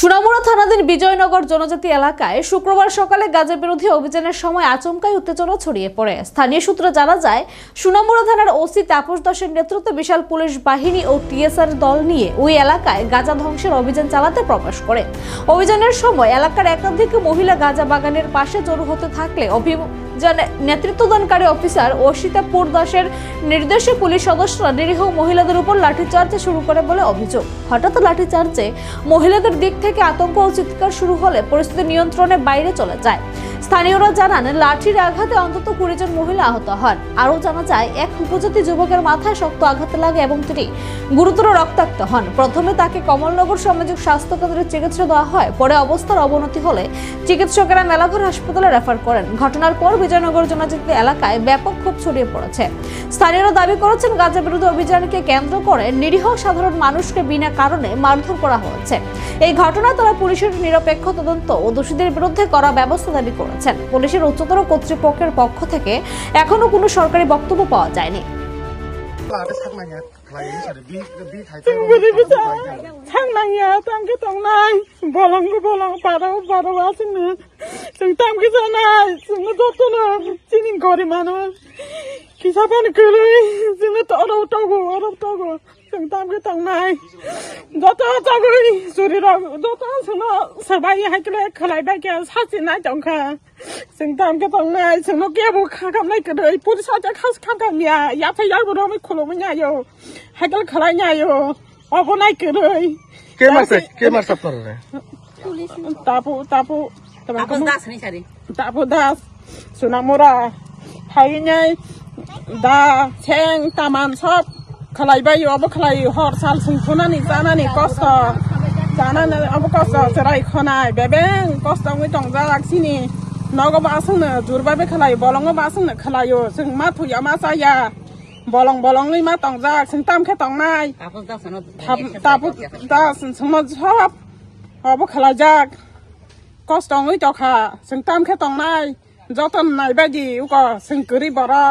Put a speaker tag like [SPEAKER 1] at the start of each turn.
[SPEAKER 1] সুনামুড়া থানাধীন বিজয়নগর জনজাতি এলাকায় শুক্রবার সকালে গাজা বিরোধী অভিযানের সময় আচমকাই উত্তেজনা ছড়িয়ে পড়ে। স্থানীয় সূত্রে জানা যায়, সুনামুড়া থানার ওসি তাপস দাসের নেতৃত্বে বিশাল পুলিশ বাহিনী ও টিএসআর দল নিয়ে ওই এলাকায় গাজা ধ্বংসের অভিযান চালাতে প্রবেশ করে। অভিযানের সময় এলাকার একাধিক মহিলা গাজা বাগানের পাশে জড়ো হতে থাকলে অভিযানে নেতৃত্বদানকারী অফিসার অসিতাপুর দাসের নির্দেশে পুলিশ সদস্যরা নিরীহ মহিলাদের উপর লাঠিচার্জ শুরু করে বলে অভিযোগ। হঠাৎ লাঠিচার্জে মহিলাদের দিক থেকে আতঙ্ক ও চিৎকার শুরু হলে পরিস্থিতি নিয়ন্ত্রণে বাইরে চলে যায়। স্থানীয়রা জানান, লাঠির আঘাতে অন্তত কুড়ি জন মহিলা আহত হন। আরও জানা যায়, এক উপজাতি যুবকের মাথায় শক্ত আঘাত লাগে এবং তিনি গুরুতর রক্তাক্ত হন। প্রথমে তাকে কমলনগর সামাজিক স্বাস্থ্য কেন্দ্রে চিকিৎসা দেওয়া হয়, পরে অবস্থার অবনতি হলে চিকিৎসকেরা মেলাঘর হাসপাতালে রেফার করেন। ঘটনার পর বিজয়নগর জনজাতি এলাকায় ব্যাপক ক্ষোভ ছড়িয়ে পড়েছে। স্থানীয়রা দাবি করেছেন, গাঁজা বিরোধী অভিযানকে কেন্দ্র করে নিরীহ সাধারণ মানুষকে বিনা কারণে মারধর করা হয়েছে। এই ঘটনায় তারা পুলিশের নিরপেক্ষ তদন্ত ও দোষীদের বিরুদ্ধে করা ব্যবস্থা দাবি জানাচ্ছেন পুলিশের উচ্চতর কর্তৃপক্ষের পক্ষ থেকে এখনও কোনো সরকারি বক্তব্য পাওয়া যায়নি।
[SPEAKER 2] थांनाया 기사반은 그를 지금 떠나오다고 어렵다고 정답이 당나이 너도 저거 소리라고 너도 정말 서바이 하길래 클라이백에 사진 나 정가 정답이 당나이 정말 깨고 가감나 그래 보리 사자 카스 칸칸이야 야채 야구 너무 콜로미냐요 하길 클라이냐요 어버나이 그래
[SPEAKER 3] কে মারছে কে মারছে আপনারা
[SPEAKER 2] তাপু তাপু তাপু দাস সোনামোরা হাই নাই ดาเชงตามานชอบใครไปอยู่อบใครหอดซาลสุนทนานี่จานันี่ก็สอจานันี่อบก็สอจะไรขนายเบ้งก็สอไม่ต้องจารักสินี่นอกบ้าซึ่งเนี่ยจูร์บ้าไปใครบอลงก็บ้าซึ่งเนี่ยใครอยู่ซึ่งมาถุยมาสายาบอลงบอลงนี่มาต้องจากซึ่งตามแค่ต้องนาย
[SPEAKER 4] ทับตาพุทธา
[SPEAKER 2] ซึ่งมาชอบอบใครจากก็สอไม่ต่อค่ะซึ่งตามแค่ต้องนาย जाताना नाही बाजी उका संकरी बरा